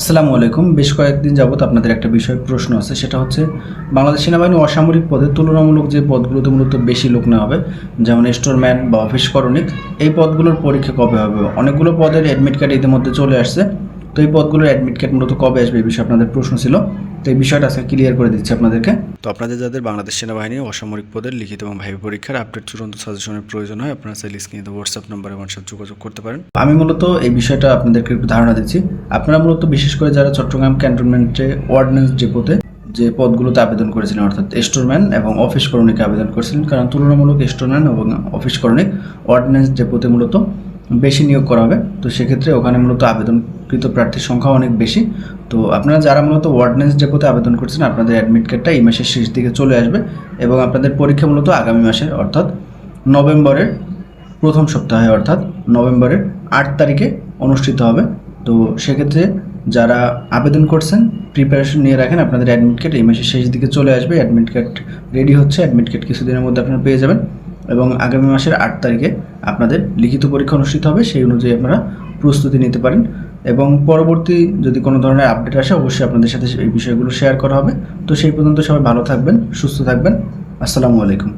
আসসালামু আলাইকুম। বেশ কয়েকদিন যাবৎ আপনাদের একটা বিষয় প্রশ্ন আছে, সেটা হচ্ছে বাংলাদেশ সেনাবাহিনী অসামরিক পদে তুলনামূলক যে পদগুলোতে মূলত বেশি লোক নেওয়া হবে, যেমন স্টোরম্যান বা অফিস করণিক, এই পদগুলোর পরীক্ষা কবে হবে? অনেকগুলো পদের অ্যাডমিট কার্ড ইতিমধ্যে চলে আসছে। তো এই পদগুলোর অ্যাডমিট কার্ড মূলত কবে আসবে এই বিষয়ে আপনাদের প্রশ্ন ছিল। তো এই বিষয়টা আজকে ক্লিয়ার করে দিচ্ছি আপনাদেরকে। তো আপনাদের যাদের বাংলাদেশ সেনাবাহিনী অসামরিক পদের লিখিত এবং ভাইভা পরীক্ষার আপডেট চূড়ান্ত সাজেশনের প্রয়োজন হয় আপনারা চাইলে স্ক্রিনে হোয়াটসঅ্যাপ নম্বরে আমার সাথে যোগাযোগ করতে পারেন। আমি মূলত এই বিষয়টা আপনাদেরকে একটু ধারণা দিচ্ছি। আপনারা মূলত বিশেষ করে যারা চট্টগ্রাম ক্যান্টনমেন্টে অর্ডিন্যান্স ডিপোতে যে পদগুলোতে আবেদন করেছিলেন অর্থাৎ স্টোরম্যান এবং অফিস করণিকে আবেদন করেছিলেন কারণ তুলনামূলক স্টোরম্যান এবং অফিস করণিক অর্ডিন্যান্স ডিপোতে মূলত বেশি নিয়োগ করা হবে তো সেক্ষেত্রে ওখানে মূলত আবেদনকৃত প্রার্থীর সংখ্যা অনেক বেশি। তো আপনারা যারা মূলত ওয়ার্ডনেন্স ডেপোতে আবেদন করছেন, আপনাদের অ্যাডমিট কার্ডটা এই মাসের শেষ দিকে চলে আসবে এবং আপনাদের পরীক্ষা মূলত আগামী মাসের অর্থাৎ নভেম্বরের প্রথম সপ্তাহে, অর্থাৎ নভেম্বরের আট তারিখে অনুষ্ঠিত হবে। তো সেক্ষেত্রে যারা আবেদন করছেন প্রিপারেশন নিয়ে রাখেন, আপনাদের অ্যাডমিট কার্ড এই মাসের শেষ দিকে চলে আসবে। অ্যাডমিট কার্ড রেডি হচ্ছে অ্যাডমিট কার্ড কিছুদিনের মধ্যে আপনারা পেয়ে যাবেন। এবং আগামী মাসের আট তারিখে আপনাদের লিখিত পরীক্ষা অনুষ্ঠিত হবে, সেই অনুযায়ী আপনারা প্রস্তুতি নিতে পারেন। এবং পরবর্তী যদি কোনো ধরনের আপডেট আসে, অবশ্যই আপনাদের সাথে এই বিষয়গুলো শেয়ার করা হবে। তো সেই পর্যন্ত সবাই ভালো থাকবেন, সুস্থ থাকবেন। আসসালামু আলাইকুম।